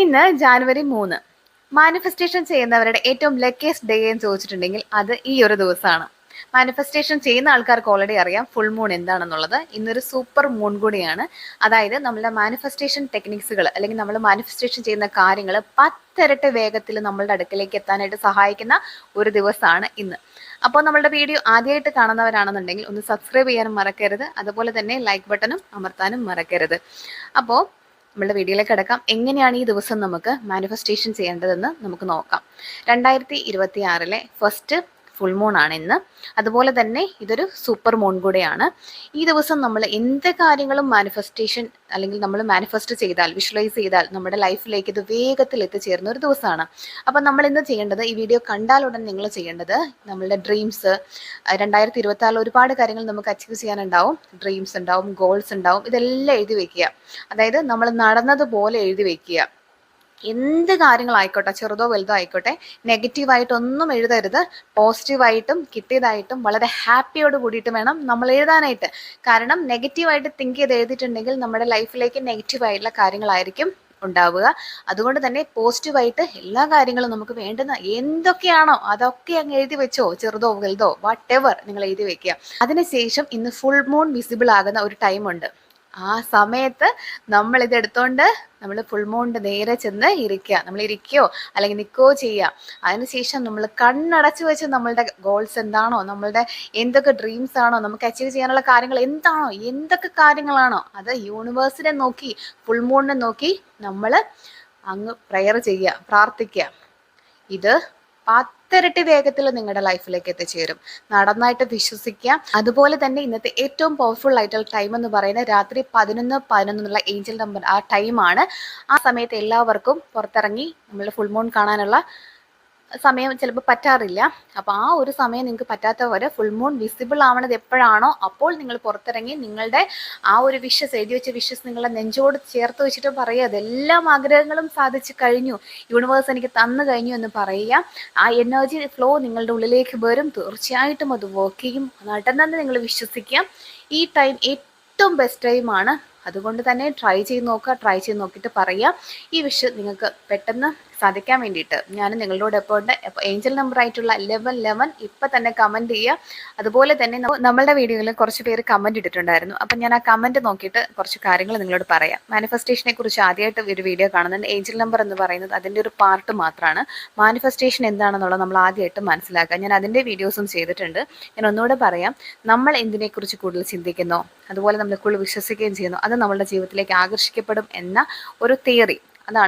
ഇന്ന് ജാനുവരി മൂന്ന്. മാനിഫെസ്റ്റേഷൻ ചെയ്യുന്നവരുടെ ഏറ്റവും ലക്കിയസ്റ്റ് ഡേ എന്ന് ചോദിച്ചിട്ടുണ്ടെങ്കിൽ അത് ഈ ഒരു ദിവസമാണ്. മാനിഫെസ്റ്റേഷൻ ചെയ്യുന്ന ആൾക്കാർക്ക് ഓൾറെഡി അറിയാം ഫുൾ മൂൺ എന്താണെന്നുള്ളത്. ഇന്നൊരു സൂപ്പർ മൂൺ കൂടിയാണ്. അതായത് നമ്മളുടെ മാനിഫെസ്റ്റേഷൻ ടെക്നിക്സുകൾ അല്ലെങ്കിൽ നമ്മൾ മാനിഫെസ്റ്റേഷൻ ചെയ്യുന്ന കാര്യങ്ങൾ പത്തിരട്ട വേഗത്തിൽ നമ്മളുടെ അടുക്കലേക്ക് എത്താനായിട്ട് സഹായിക്കുന്ന ഒരു ദിവസമാണ് ഇന്ന്. അപ്പോൾ നമ്മളുടെ വീഡിയോ ആദ്യമായിട്ട് കാണുന്നവരാണെന്നുണ്ടെങ്കിൽ ഒന്ന് സബ്സ്ക്രൈബ് ചെയ്യാനും മറക്കരുത്. അതുപോലെ തന്നെ ലൈക്ക് ബട്ടണും അമർത്താനും മറക്കരുത്. അപ്പോൾ നമ്മളുടെ വീഡിയോയിലേക്ക് കിടക്കാം. എങ്ങനെയാണ് ഈ ദിവസം നമുക്ക് മാനിഫെസ്റ്റേഷൻ ചെയ്യേണ്ടതെന്ന് നമുക്ക് നോക്കാം. രണ്ടായിരത്തി ഇരുപത്തി ആറിലെ ഫസ്റ്റ് ഫുൾ മൂൺ ആണ് ഇന്ന് അതുപോലെ തന്നെ ഇതൊരു സൂപ്പർ മൂൺ കൂടെയാണ്. ഈ ദിവസം നമ്മൾ എന്ത് കാര്യങ്ങളും മാനിഫെസ്റ്റേഷൻ അല്ലെങ്കിൽ നമ്മൾ മാനിഫെസ്റ്റ് ചെയ്താൽ വിഷ്വലൈസ് ചെയ്താൽ നമ്മുടെ ലൈഫിലേക്ക് ഇത് വേഗത്തിൽ എത്തിച്ചേരുന്ന ഒരു ദിവസമാണ്. അപ്പം നമ്മൾ ഇന്ന് ചെയ്യേണ്ടത് ഈ വീഡിയോ കണ്ടാൽ ഉടൻ നിങ്ങൾ ചെയ്യേണ്ടത് നമ്മളുടെ ഡ്രീംസ് രണ്ടായിരത്തി ഇരുപത്തി ആറിൽ ഒരുപാട് കാര്യങ്ങൾ നമുക്ക് അച്ചീവ് ചെയ്യാനുണ്ടാവും. ഡ്രീംസ് ഉണ്ടാവും ഗോൾസ് ഉണ്ടാവും. ഇതെല്ലാം എഴുതി വെക്കുക. അതായത് നമ്മൾ നടന്നതുപോലെ എഴുതി വെക്കുക. എന്ത് കാര്യങ്ങളായിക്കോട്ടെ ചെറുതോ വലുതോ ആയിക്കോട്ടെ നെഗറ്റീവായിട്ടൊന്നും എഴുതരുത്. പോസിറ്റീവായിട്ടും കിട്ടിയതായിട്ടും വളരെ ഹാപ്പിയോട് കൂടിയിട്ട് വേണം നമ്മൾ എഴുതാനായിട്ട്. കാരണം നെഗറ്റീവായിട്ട് തിങ്ക് ചെയ്ത് എഴുതിയിട്ടുണ്ടെങ്കിൽ നമ്മുടെ ലൈഫിലേക്ക് നെഗറ്റീവായിട്ടുള്ള കാര്യങ്ങളായിരിക്കും ഉണ്ടാവുക. അതുകൊണ്ട് തന്നെ പോസിറ്റീവായിട്ട് എല്ലാ കാര്യങ്ങളും നമുക്ക് വേണ്ടുന്ന എന്തൊക്കെയാണോ അതൊക്കെ അങ്ങ് എഴുതി വെച്ചോ ചെറുതോ വലുതോ വാട്ട് എവർ നിങ്ങൾ എഴുതി വെക്കുക. അതിനുശേഷം ഇന്ന് ഫുൾ മൂൺ വിസിബിൾ ആകുന്ന ഒരു ടൈമുണ്ട് ആ സമയത്ത് നമ്മൾ ഇത് എടുത്തോണ്ട് നമ്മൾ ഫുൾ മൂണിന്റെ നേരെ ചെന്ന് ഇരിക്കുക നമ്മൾ ഇരിക്കുകയോ അല്ലെങ്കിൽ നിൽക്കുകയോ ചെയ്യുക അതിനുശേഷം നമ്മൾ കണ്ണടച്ചു വെച്ച് നമ്മളുടെ ഗോൾസ് എന്താണോ നമ്മളുടെ എന്തൊക്കെ ഡ്രീംസ് ആണോ നമുക്ക് അച്ചീവ് ചെയ്യാനുള്ള കാര്യങ്ങൾ എന്താണോ എന്തൊക്കെ കാര്യങ്ങളാണോ അത് യൂണിവേഴ്സിനെ നോക്കി ഫുൾ മൂണിനെ നോക്കി നമ്മൾ അങ്ങ് പ്രെയർ ചെയ്യുക പ്രാർത്ഥിക്കുക. ഇത് പത്തിരട്ടി വേഗത്തിൽ നിങ്ങളുടെ ലൈഫിലേക്ക് എത്തിച്ചേരും. നടന്നായിട്ട് വിശ്വസിക്കുക. അതുപോലെ തന്നെ ഇന്നത്തെ ഏറ്റവും പവർഫുൾ ആയിട്ടുള്ള ടൈം എന്ന് പറയുന്നത് രാത്രി പതിനൊന്ന് പതിനൊന്നുള്ള ഏഞ്ചൽ നമ്പർ ആ ടൈമാണ് ആ സമയത്ത് എല്ലാവർക്കും പുറത്തിറങ്ങി നമ്മൾ ഫുൾ മൂൺ കാണാനുള്ള സമയം ചിലപ്പോൾ പറ്റാറില്ല. അപ്പോൾ ആ ഒരു സമയം നിങ്ങൾക്ക് പറ്റാത്ത പോലെ ഫുൾ മൂൺ വിസിബിൾ ആവണത് എപ്പോഴാണോ അപ്പോൾ നിങ്ങൾ പുറത്തിറങ്ങി നിങ്ങളുടെ ആ ഒരു വിഷസ് എഴുതി വെച്ച വിഷസ് നിങ്ങളുടെ നെഞ്ചോട് ചേർത്ത് വെച്ചിട്ട് പറയുക. അതെല്ലാം ആഗ്രഹങ്ങളും സാധിച്ചു കഴിഞ്ഞു. യൂണിവേഴ്സ് എനിക്ക് തന്നു കഴിഞ്ഞു എന്ന് പറയുക. ആ എനർജി ഫ്ലോ നിങ്ങളുടെ ഉള്ളിലേക്ക് വരും. തീർച്ചയായിട്ടും അത് വർക്ക് ചെയ്യും. നടന്നെന്ന് നിങ്ങൾ വിശ്വസിക്കുക. ഈ ടൈം ഏറ്റവും ബെസ്റ്റ് ടൈമാണ് അതുകൊണ്ട് തന്നെ ട്രൈ ചെയ്ത് നോക്കുക. ട്രൈ ചെയ്ത് നോക്കിയിട്ട് പറയുക. ഈ വിഷ് നിങ്ങൾക്ക് പെട്ടെന്ന് സാധിക്കാൻ വേണ്ടിയിട്ട്. ഞാൻ നിങ്ങളോട് ഉണ്ട് ഏഞ്ചൽ നമ്പർ ആയിട്ടുള്ള ലെവൻ ലെവൻ ഇപ്പം തന്നെ കമന്റ് ചെയ്യുക. അതുപോലെ തന്നെ നമ്മളുടെ വീഡിയോയിൽ കുറച്ച് പേര് കമന്റ് ഇട്ടിട്ടുണ്ടായിരുന്നു. അപ്പം ഞാൻ ആ കമന്റ് നോക്കിയിട്ട് കുറച്ച് കാര്യങ്ങൾ നിങ്ങളോട് പറയാം. മാനിഫെസ്റ്റേഷനെ കുറിച്ച് ആദ്യമായിട്ട് ഒരു വീഡിയോ കാണുന്നുണ്ട്. ഏഞ്ചൽ നമ്പർ എന്ന് പറയുന്നത് അതിന്റെ ഒരു പാർട്ട് മാത്രമാണ്. മാനിഫെസ്റ്റേഷൻ എന്താണെന്നുള്ളത് നമ്മൾ ആദ്യമായിട്ട് മനസ്സിലാക്കുക. ഞാൻ അതിന്റെ വീഡിയോസും ചെയ്തിട്ടുണ്ട്. ഞാൻ ഒന്നുകൂടെ പറയാം. നമ്മൾ എന്തിനെക്കുറിച്ച് കൂടുതൽ ചിന്തിക്കുന്നു? അതുപോലെ നമ്മൾ കൂടുതൽ വിശ്വസിക്കുകയും ചെയ്യുന്നു. അത് നമ്മളുടെ ജീവിതത്തിലേക്ക് ആകർഷിക്കപ്പെടും എന്ന ഒരു തിയറി അതാണ്